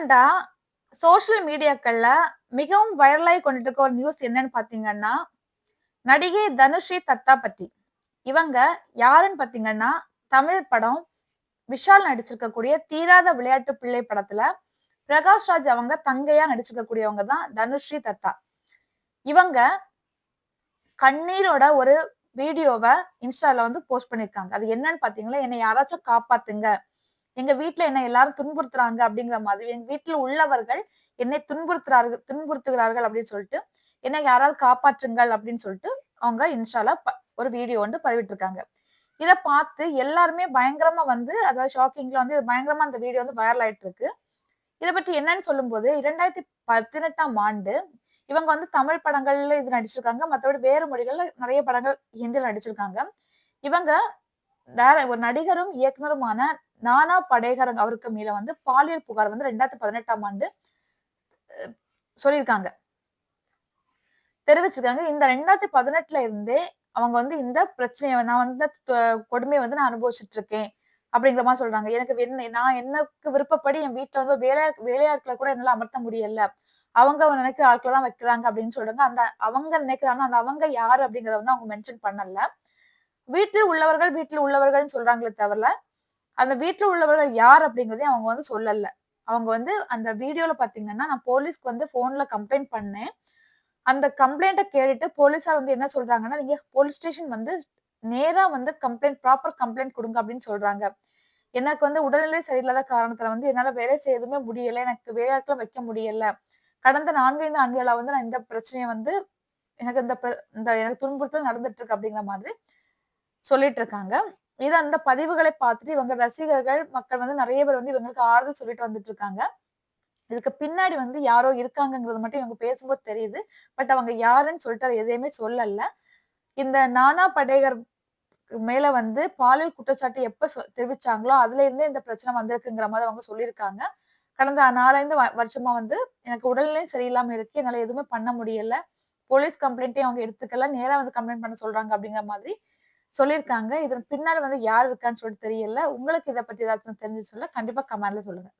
ரீசெண்டா சோஷியல் மீடியாக்கள்ல மிகவும் வைரலாகி கொண்டுட்டு இருக்க ஒரு நியூஸ் என்னன்னு பாத்தீங்கன்னா நடிகை தனுஸ்ரீ தத்தா பத்தி இவங்க யாருன்னு பாத்தீங்கன்னா தமிழ் படம் விஷால் நடிச்சிருக்கக்கூடிய தீராத விளையாட்டு பிள்ளை படத்துல பிரகாஷ் ராஜ் அவங்க தங்கையா நடிச்சிருக்கக்கூடியவங்க தான் தனுஸ்ரீ தத்தா. இவங்க கண்ணீரோட ஒரு வீடியோவை இன்ஸ்டால வந்து போஸ்ட் பண்ணிருக்காங்க. அது என்னன்னு பாத்தீங்களா? என்னை யாராச்சும் காப்பாத்துங்க. எங்க வீட்டுல என்ன எல்லாரும் துன்புறுத்துறாங்க அப்படிங்கிற மாதிரி எங்க வீட்டுல உள்ளவர்கள் என்னை துன்புறுத்துறார்கள் துன்புறுத்துகிறார்கள் அப்படின்னு சொல்லிட்டு என்னை யாராவது காப்பாற்றுங்கள் அப்படின்னு சொல்லிட்டு அவங்க இன்ஷாலா ப- ஒரு வீடியோ வந்து பதிவிட்டிருக்காங்க. இதை பார்த்து எல்லாருமே பயங்கரமா வந்து அதாவது ஷாக்கிங்ல வந்து பயங்கரமா அந்த வீடியோ வந்து வைரல் ஆயிட்டு இருக்கு இதை பற்றி என்னன்னு சொல்லும்போது இரண்டாயிரத்தி பதினெட்டாம் ஆண்டு இவங்க வந்து தமிழ் படங்கள்ல இது நடிச்சிருக்காங்க. மற்றபடி வேறு மொழிகள்ல நிறைய படங்கள் ஹிந்தியில் நடிச்சிருக்காங்க. இவங்க வேற ஒரு நடிகரும் இயக்குனருமான நானா படேகரங் அவருக்கு மேல வந்து பாலியல் புகார் வந்து ரெண்டாயிரத்தி பதினெட்டாம் ஆண்டு சொல்லியிருக்காங்க. தெரிவிச்சிருக்காங்க. இந்த ரெண்டாயிரத்தி பதினெட்டுல இருந்தே அவங்க வந்து இந்த பிரச்சனையை நான் வந்து கொடுமையை வந்து நான் அனுபவிச்சுட்டு இருக்கேன் அப்படிங்கிற மாதிரி சொல்றாங்க. எனக்கு என்ன நான் எனக்கு விருப்பப்படி என் வீட்டுல வந்து வேலை வேலையாட்களை கூட என்னால அமர்த்த முடியல. அவங்க நினைக்கிற ஆட்களை தான் வைக்கிறாங்க அப்படின்னு சொல்றாங்க. அந்த அவங்க நினைக்கிறாங்க அந்த அவங்க யாரு அப்படிங்கறத வந்து அவங்க மென்ஷன் பண்ணல. வீட்டில் உள்ளவர்கள் வீட்டில் உள்ளவர்கள்னு சொல்றாங்களே தவிர அந்த வீட்டுல உள்ளவர்கள் யார் அப்படிங்கறதையும் அவங்க வந்து சொல்லல. அவங்க வந்து அந்த வீடியோல பாத்தீங்கன்னா நான் போலீஸ்க்கு வந்து போன்ல கம்ப்ளைண்ட் பண்ணேன். அந்த கம்ப்ளைண்ட்டை கேட்டுட்டு போலீஸார் வந்து என்ன சொல்றாங்கன்னா நீங்க போலீஸ் ஸ்டேஷன் வந்து நேரா வந்து கம்ப்ளைண்ட் ப்ராப்பர் கம்ப்ளைண்ட் கொடுங்க அப்படின்னு சொல்றாங்க. எனக்கு வந்து உடல்நிலை சரியில்லாத காரணத்துல வந்து என்னால வேலை செய்ய எதுவுமே முடியல. எனக்கு வேலையாட்கள் வைக்க முடியல. கடந்த நான்கைந்து ஆண்டுகளா வந்து நான் இந்த பிரச்சனையை வந்து எனக்கு இந்த இந்த எனக்கு துன்புறுத்தல் நடந்துட்டு இருக்கு அப்படிங்கிற மாதிரி சொல்லிட்டு இருக்காங்க. இது அந்த பதிவுகளை பார்த்துட்டு இவங்க ரசிகர்கள் மக்கள் வந்து நிறைய பேர் வந்து இவங்களுக்கு ஆறுதல் சொல்லிட்டு வந்துட்டு இருக்காங்க இதுக்கு பின்னாடி வந்து யாரோ இருக்காங்கங்கிறது மட்டும் இவங்க பேசும்போது தெரியுது. பட் அவங்க யாருன்னு சொல்லிட்டு அதை எதையுமே சொல்லல. இந்த நானா படேகர் மேல வந்து பாலியல் குற்றச்சாட்டு எப்ப தெரிவிச்சாங்களோ அதுல இருந்தே இந்த பிரச்சனை வந்திருக்குங்கிற மாதிரி அவங்க சொல்லியிருக்காங்க. கடந்த நாலஞ்சு வ- வருஷமா வந்து எனக்கு உடல்நிலை சரியில்லாம இருக்கு. என்னால எதுவுமே பண்ண முடியல. போலீஸ் கம்ப்ளைண்ட்டையும் அவங்க எடுத்துக்கல. நேரா வந்து கம்ப்ளைண்ட் பண்ண சொல்றாங்க அப்படிங்கிற மாதிரி சொல்லியிருக்காங்க இதன் பின்னால் வந்து யார் இருக்கான்னு சொல்லிட்டு தெரியல. உங்களுக்கு இதை பத்தி ஏதாச்சும் தெரிஞ்சு சொல்ல கண்டிப்பா கமெண்ட்ல சொல்லுங்க.